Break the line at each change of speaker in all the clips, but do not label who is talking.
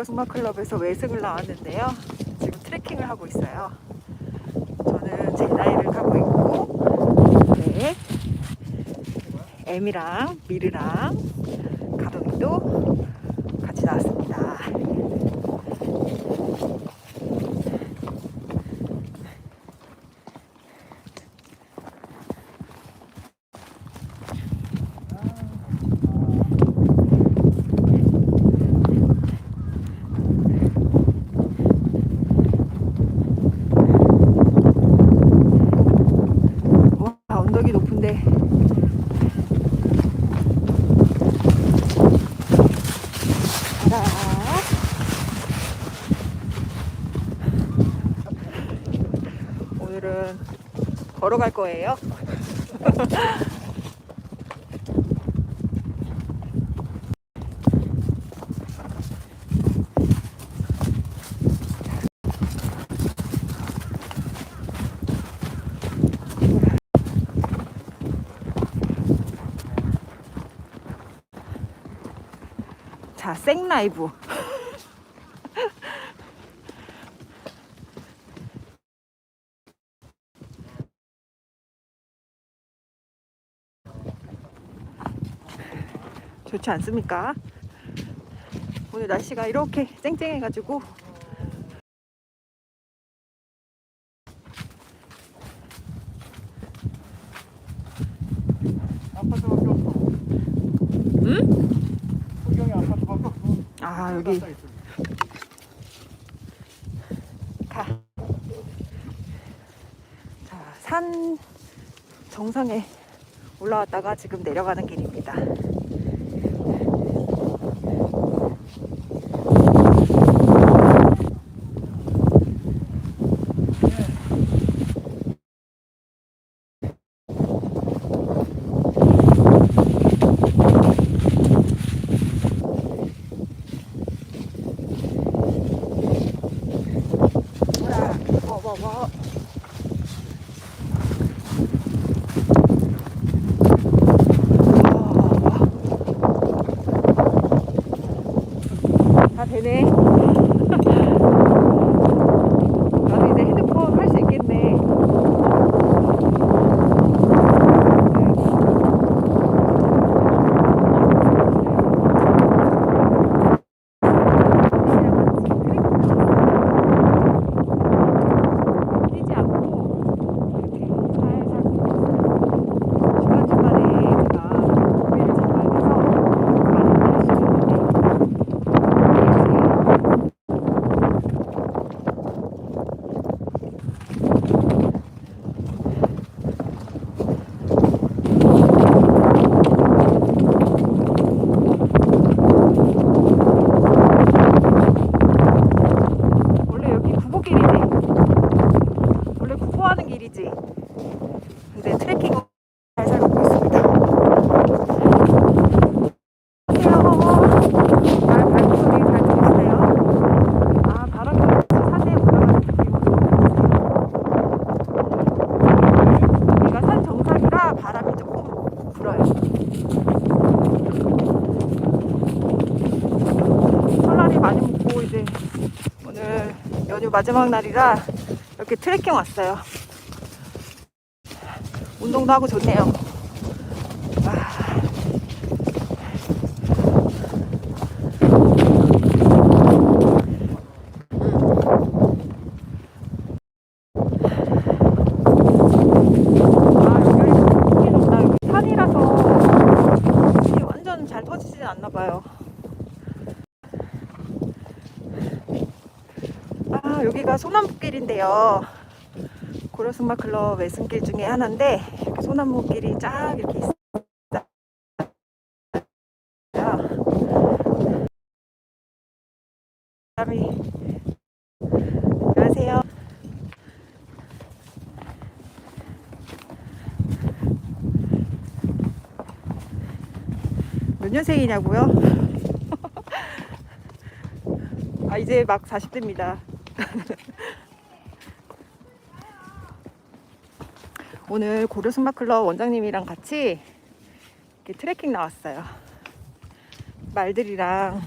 고려승마 클럽에서 외승을 나왔는데요. 지금 트레킹을 하고 있어요. 저는 제 나이를 타고 있고, 네. M이랑 미르랑 가동이도 같이 나왔습니다. 와, 언덕이 높은데. 가라. 오늘은 걸어갈 거예요. 자, 생라이브. 좋지 않습니까? 오늘 날씨가 이렇게 쨍쨍해가지고
아파트밖에 없어.
응?
풍경이 아파트밖에 없어.
아 여기
있어.
가. 자, 산 정상에 올라왔다가 지금 내려가는 길입니다. 마지막 날이라 이렇게 트레킹 왔어요. 운동도 하고 좋네요. 아. 아, 여기 좋긴 없다. 여기 산이라서 이게 완전 잘 터지진 않나 봐요. 아, 여기가 소나무 길인데요. 고려승마 클럽 외승길 중에 하나인데 이렇게 소나무 길이 쫙 이렇게 있어요. 안녕하세요. 몇 년생이냐고요? 아 이제 막 40대입니다. 오늘 고려승마클럽 원장님이랑 같이 트레킹 나왔어요. 말들이랑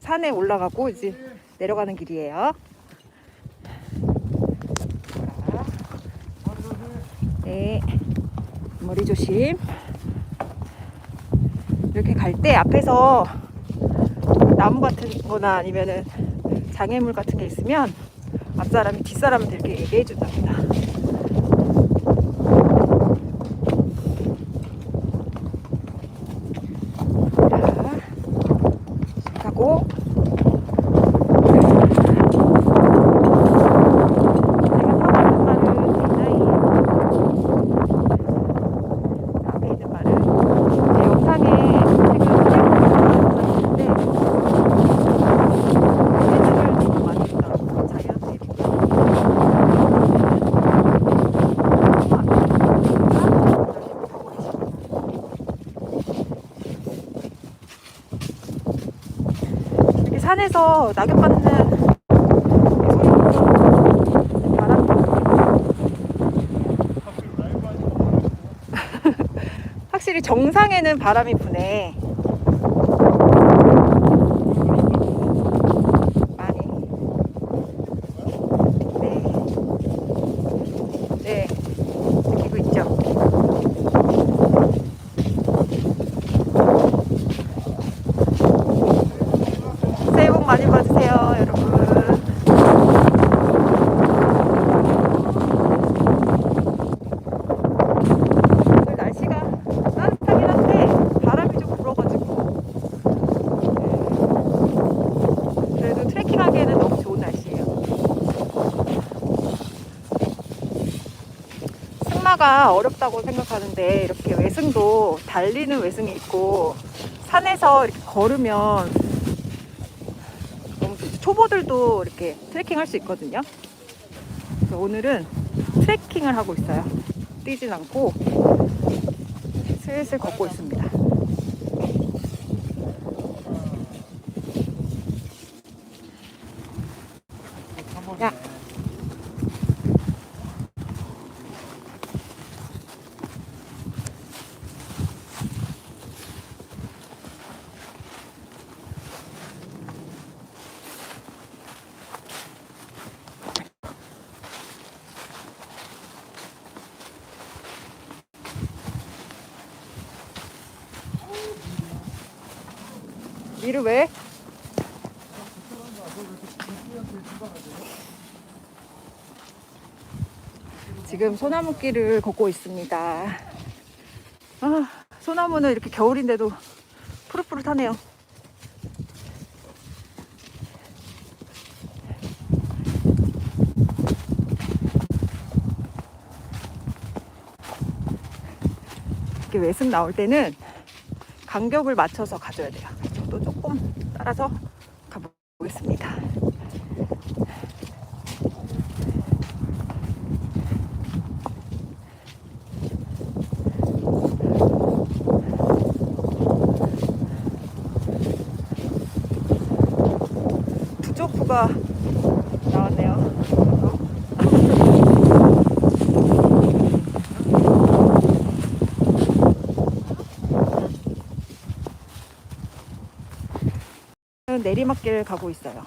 산에 올라가고 이제 내려가는 길이에요. 자, 네. 머리 조심. 이렇게 갈 때 앞에서 나무 같은 거나 아니면은 장애물 같은 게 있으면 앞사람이 뒷사람한테 이렇게 얘기해 준답니다. 자, 가고 제가 타고 있는 말은 디나이에요. 앞에 있는 말은 제 영상에 지금 있는데 매주를 너무 많이 있더라고요. 자기한테 이렇게. 이렇게 낙엽 받는 바람 확실히 정상에는 바람이 부네. 많이. 네. 네. 느끼고 있죠 여러분. 오늘 날씨가 따뜻하긴 한데 바람이 좀 불어가지고 네. 그래도 트레킹하기에는 너무 좋은 날씨예요. 어렵다고 생각하는데 이렇게 외승도 달리는 외승이 있고 산에서 이렇게 걸으면. 초보들도 이렇게 트레킹 할 수 있거든요. 그래서 오늘은 트레킹을 하고 있어요. 뛰진 않고 슬슬 걷고 있습니다.
한번
야. 미르 왜? 지금 소나무길을 걷고 있습니다. 아, 소나무는 이렇게 겨울인데도 푸릇푸릇하네요. 이렇게 외승 나올 때는 간격을 맞춰서 가줘야 돼요. 저도 조금 따라서 가보겠습니다. 부족부가 나왔네요. 내리막길 가고 있어요.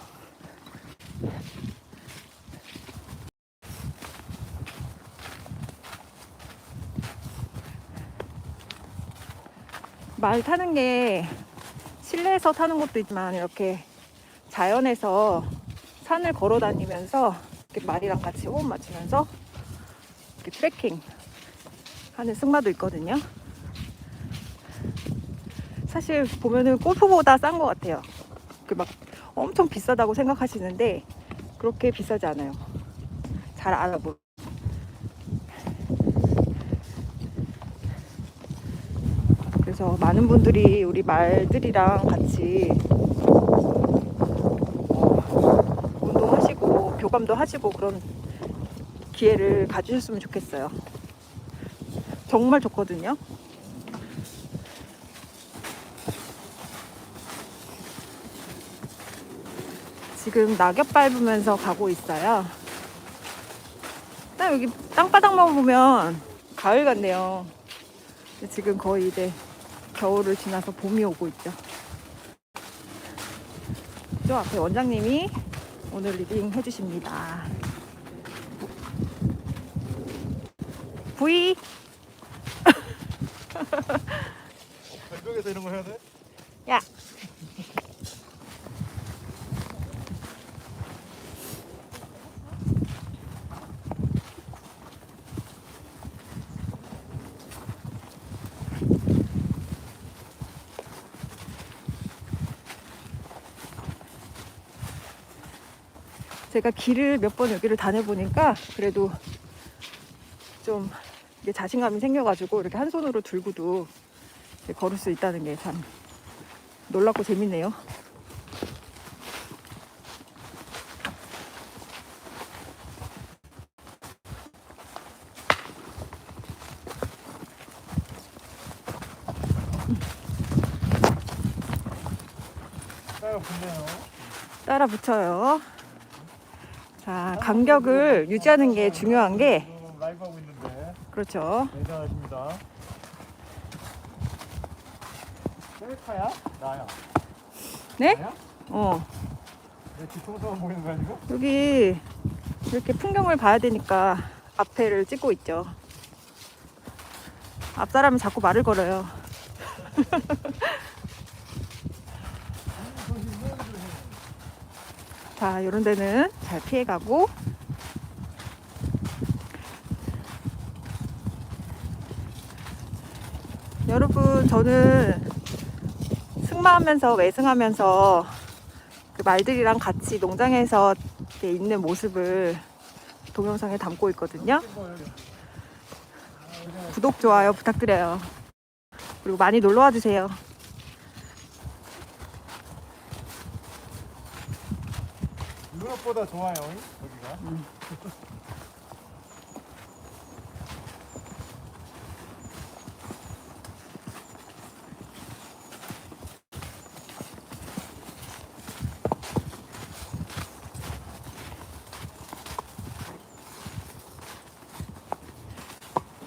말 타는 게 실내에서 타는 것도 있지만 이렇게 자연에서 산을 걸어 다니면서 이렇게 말이랑 같이 호흡 맞추면서 이렇게 트레킹 하는 승마도 있거든요. 사실 보면은 골프보다 싼 것 같아요. 그막 엄청 비싸다고 생각하시는데 그렇게 비싸지 않아요. 잘 알아보. 그래서 많은 분들이 우리 말들이랑 같이 어, 운동하시고 교감도 하시고 그런 기회를 가지셨으면 좋겠어요. 정말 좋거든요. 지금 낙엽 밟으면서 가고 있어요. 딱 여기 땅바닥만 보면 가을 같네요. 지금 거의 이제 겨울을 지나서 봄이 오고 있죠. 저 앞에 원장님이 오늘 리딩 해주십니다. V
별벽에서 이런 거 해야 돼?
제가 길을 몇 번 여기를 다녀보니까 그래도 좀 이게 자신감이 생겨가지고 이렇게 한 손으로 들고도 걸을 수 있다는 게 참 놀랍고 재밌네요. 따라 붙여요. 자, 간격을 유지하는 게 중요한 게
지금 라이브 하고 있는데
그렇죠.
대단하십니다. 셀카야? 나야.
네?
나야?
어.
내 뒤통수만 보이는 거 아니고?
여기 이렇게 풍경을 봐야 되니까 앞에를 찍고 있죠. 앞 사람이 자꾸 말을 걸어요. 자, 이런 데는 잘 피해가고. 여러분, 저는 승마하면서 외승하면서 그 말들이랑 같이 농장에서 있는 모습을 동영상에 담고 있거든요. 구독, 좋아요 부탁드려요. 그리고 많이 놀러 와 주세요.
유럽보다 좋아요. 여기가.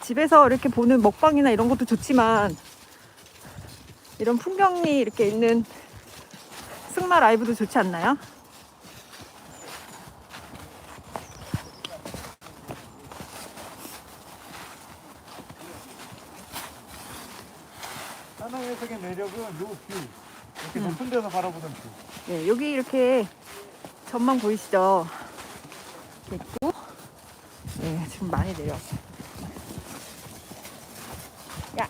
집에서 이렇게 보는 먹방이나 이런 것도 좋지만 이런 풍경이 이렇게 있는 승마 라이브도 좋지 않나요?
하나 해석의 매력은 요 뷰. 이렇게
음.
높은 데서 바라보는 뷰.
네, 여기 이렇게 전망 보이시죠? 있고, 네, 지금 많이 내려왔어요. 야!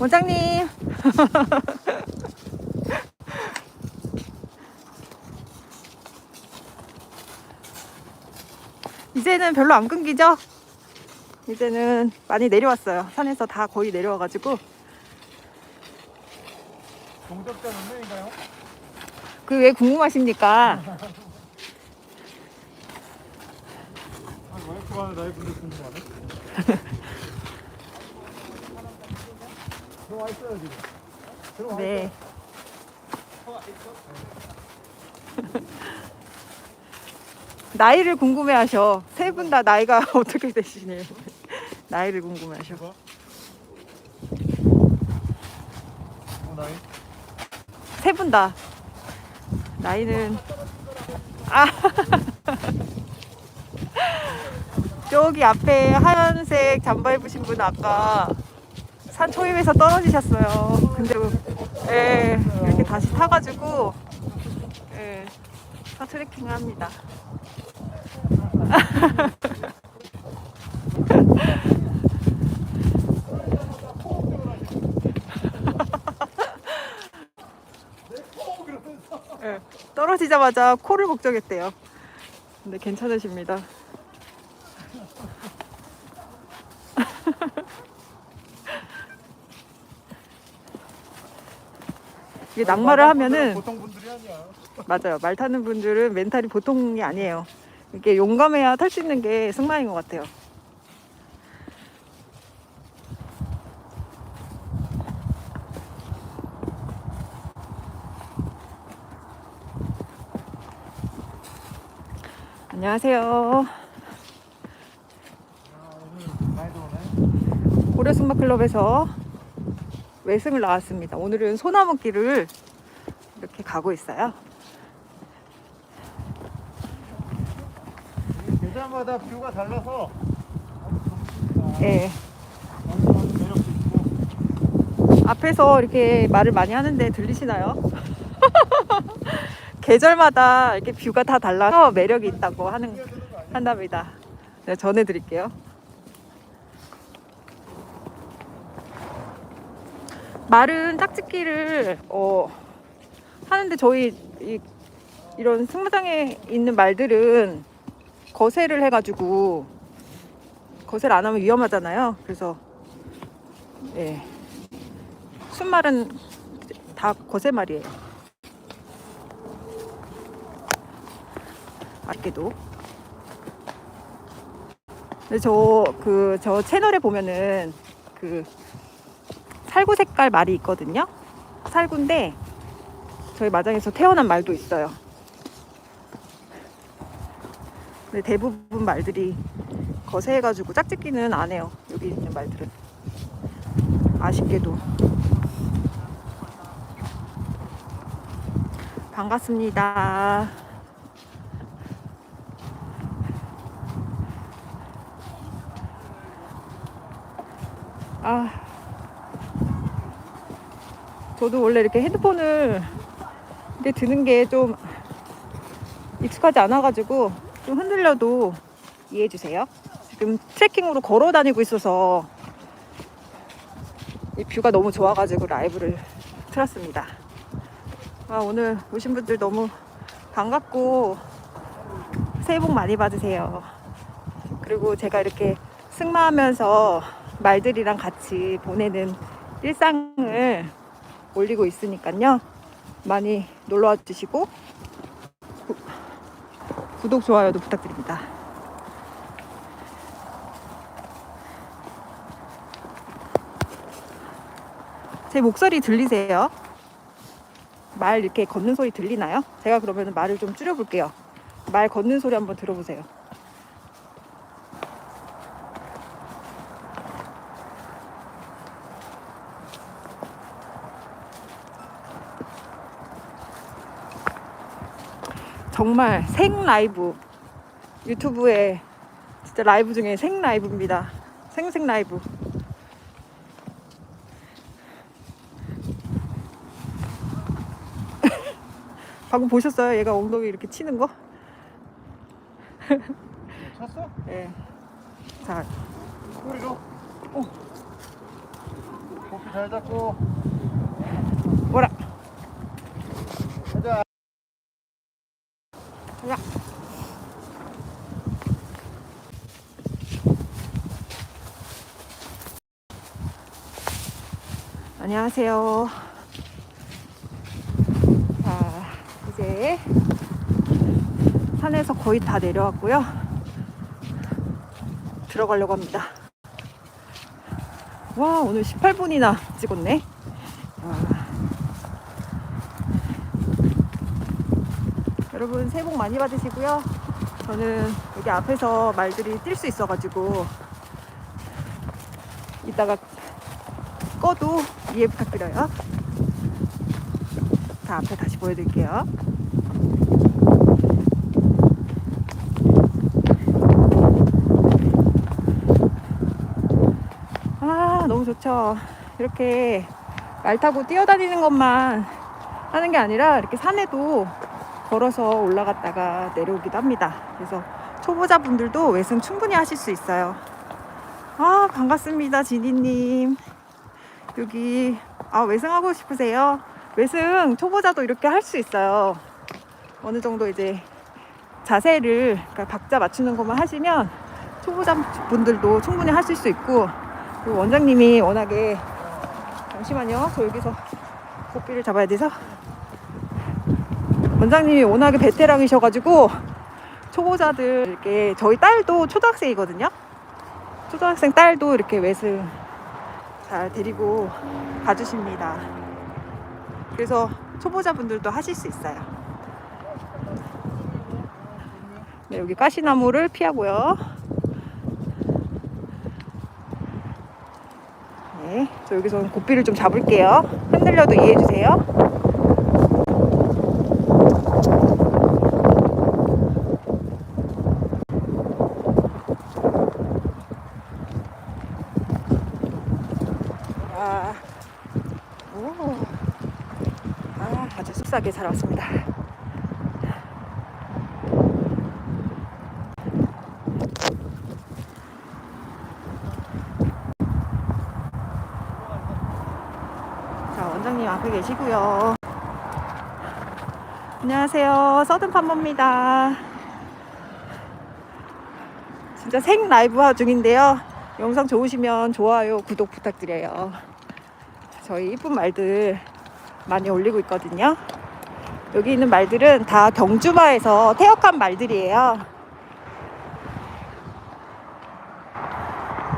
원장님! 이제는 별로 안 끊기죠? 이제는 많이 내려왔어요. 산에서 다 거의 내려와가지고
동접자 몇 명인가요?
그 왜 궁금하십니까?
아, 와이프가 라이브를 궁금하네. 들어와 있어요 지금. 들어와
네. 나이를 궁금해하셔. 세 분 다 나이가 어떻게 되시네요. 나이를 궁금해하셔.
있어. 어, 나이?
세 분 다. 나이는 아 저기 앞에 하얀색 잠바 입으신 분 아까 산 초입에서 떨어지셨어요. 근데 예, 이렇게 다시 타가지고 예, 차 트레킹을 합니다. 예, 떨어지자마자 코를 목적했대요. 근데 괜찮으십니다. 이게 낙마를 하면은
보통 분들이 아니야.
맞아요. 말 타는 분들은 멘탈이 보통이 아니에요. 이게 용감해야 탈 수 있는 게 승마인 것 같아요. 안녕하세요. 고려승마클럽에서 외승을 나왔습니다. 오늘은 소나무길을 이렇게 가고 있어요.
이 계절마다 뷰가 달라서.
예. 앞에서 이렇게 말을 많이 하는데 들리시나요? 계절마다 이렇게 뷰가 다 달라서 매력이 있다고 하는 한답니다. 네, 전해드릴게요. 말은 짝짓기를 어, 하는데 저희 이, 이런 승마장에 있는 말들은 거세를 해가지고 거세를 안 하면 위험하잖아요. 그래서 예. 순말은 다 거세말이에요. 아쉽게도. 근데 저, 그, 저 채널에 보면은 그 살구 색깔 말이 있거든요. 살구인데 저희 마장에서 태어난 말도 있어요. 근데 대부분 말들이 거세해가지고 짝짓기는 안 해요. 여기 있는 말들은. 아쉽게도. 반갑습니다. 아, 저도 원래 이렇게 핸드폰을 이렇게 드는 게 좀 익숙하지 않아가지고 좀 흔들려도 이해해 주세요. 지금 트레킹으로 걸어 다니고 있어서 이 뷰가 너무 좋아가지고 라이브를 틀었습니다. 아, 오늘 오신 분들 너무 반갑고 새해 복 많이 받으세요. 그리고 제가 이렇게 승마하면서 말들이랑 같이 보내는 일상을 올리고 있으니까요. 많이 놀러와 주시고 구- 구독, 좋아요도 부탁드립니다. 제 목소리 들리세요? 말 이렇게 걷는 소리 들리나요? 제가 그러면 말을 좀 줄여볼게요. 말 걷는 소리 한번 들어보세요. 정말 생 라이브 유튜브에 진짜 라이브 중에 생 라이브입니다. 생생 라이브. 방금 보셨어요? 얘가 엉덩이 이렇게 치는 거?
쳤어?
예. 자,
꼬리로. 어. 잘 잡고.
뭐라? 안녕하세요. 자, 이제 산에서 거의 다 내려왔고요. 들어가려고 합니다. 와, 오늘 18분이나 찍었네. 와. 여러분 새해 복 많이 받으시고요. 저는 여기 앞에서 말들이 뛸 수 있어가지고 이따가 꺼도 이해 부탁드려요. 자 앞에 다시 보여드릴게요. 아 너무 좋죠. 이렇게 말 타고 뛰어다니는 것만 하는 게 아니라 이렇게 산에도 걸어서 올라갔다가 내려오기도 합니다. 그래서 초보자분들도 외승 충분히 하실 수 있어요. 아, 반갑습니다. 지니님. 여기, 아, 외승하고 싶으세요? 외승 초보자도 이렇게 할 수 있어요. 어느 정도 이제 자세를, 그러니까 박자 맞추는 것만 하시면 초보자분들도 충분히 하실 수 있고, 그리고 원장님이 워낙에, 잠시만요. 저 여기서 고삐를 잡아야 돼서. 원장님이 워낙에 베테랑이셔가지고 초보자들 이렇게 저희 딸도 초등학생이거든요. 초등학생 딸도 이렇게 외승 잘 데리고 가주십니다. 그래서 초보자분들도 하실 수 있어요. 네, 여기 가시나무를 피하고요. 네, 저 여기서 고삐를 좀 잡을게요. 흔들려도 이해해 주세요. 아, 오, 아, 숲싸게 잘 왔습니다. 자, 원장님 앞에 계시고요. 안녕하세요. 서든팜머입니다. 진짜 생 라이브 화 중인데요. 영상 좋으시면 좋아요, 구독 부탁드려요. 저희 이쁜 말들 많이 올리고 있거든요. 여기 있는 말들은 다 경주마에서 태역한 말들이에요.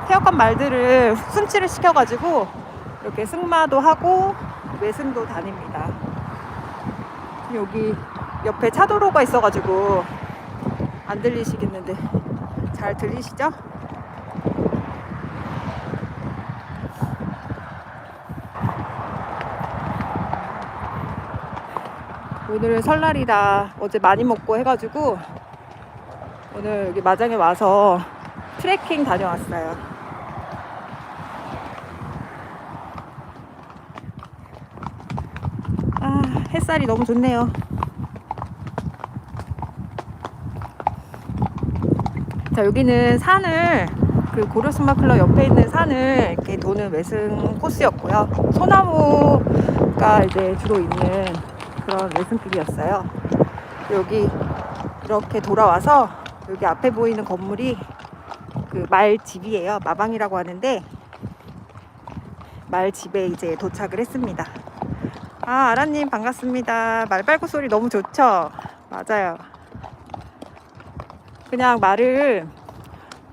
태역한 말들을 순치를 시켜가지고 이렇게 승마도 하고 외승도 다닙니다. 여기 옆에 차도로가 있어가지고 안 들리시겠는데 잘 들리시죠? 오늘은 설날이다. 어제 많이 먹고 해가지고 오늘 여기 마장에 와서 트레킹 다녀왔어요. 아, 햇살이 너무 좋네요. 자, 여기는 산을 그 고려스마 클럽 옆에 있는 산을 이렇게 도는 외승 코스였고요. 소나무가 이제 주로 있는 그런 외승길이었어요. 여기 이렇게 돌아와서 여기 앞에 보이는 건물이 그 말집이에요. 마방이라고 하는데 말집에 이제 도착을 했습니다. 아, 아라님 반갑습니다. 말발굽 소리 너무 좋죠? 맞아요. 그냥 말을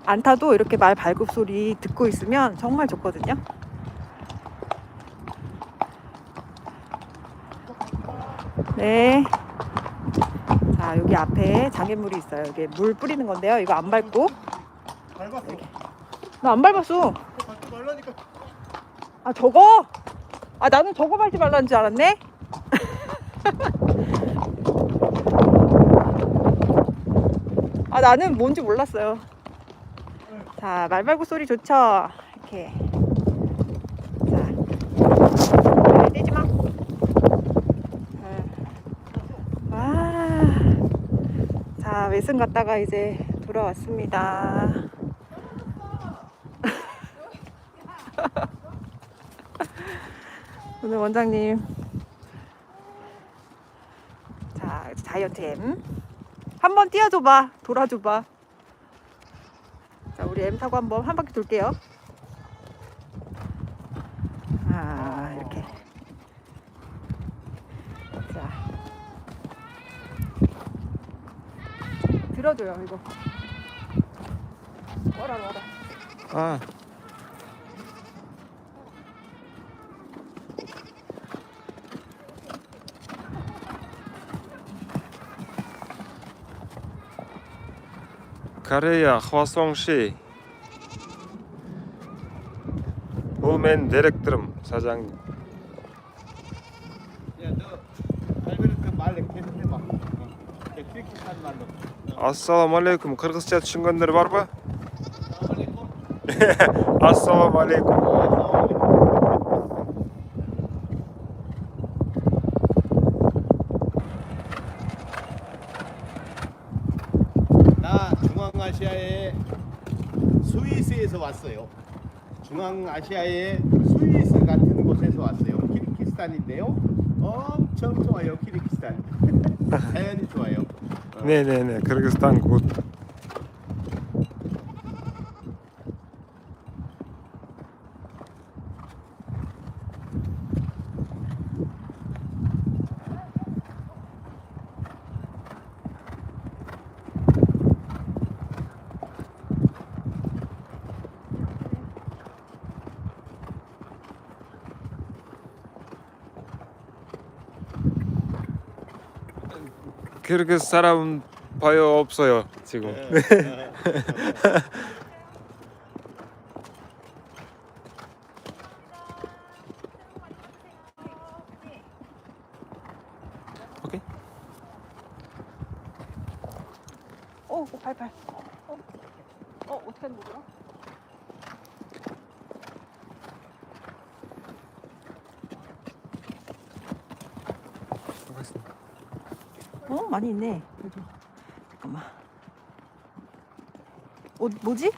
안 타도 이렇게 말 발굽 소리 듣고 있으면 정말 좋거든요. 네. 자, 여기 앞에 장애물이 있어요. 여기 물 뿌리는 건데요. 이거 안 밟고.
밟았어.
나 안 밟았어.
밟지 말라니까.
아, 저거? 아, 나는 저거 밟지 말라는 줄 알았네? 아, 나는 뭔지 몰랐어요. 자, 말발굽 소리 좋죠? 이렇게. 자. 네, 떼지 마. 응. 와. 자, 외승 갔다가 이제 돌아왔습니다. 오늘 원장님. 자, 자이언트 M. 한번 띄워줘봐. 돌아줘봐. 자, 우리 M 타고 한번 한 바퀴 돌게요. 아, 이렇게. 자. 들어줘요, 이거. 와라, 와라.
아.
Корея 화성시 우멘 assalomu alaykum
qirg'izcha tushunganlar bormi assalomu
alaykum
나 중앙아시아의 스위스에서 왔어요. 중앙아시아의 스위스 같은 곳에서 왔어요. 키르키스탄인데요. 엄청 좋아요, 키르키스탄. 자연이 좋아요. 어.
네 그렇게 사람 봐요 없어요 지금.
네. 뭐지?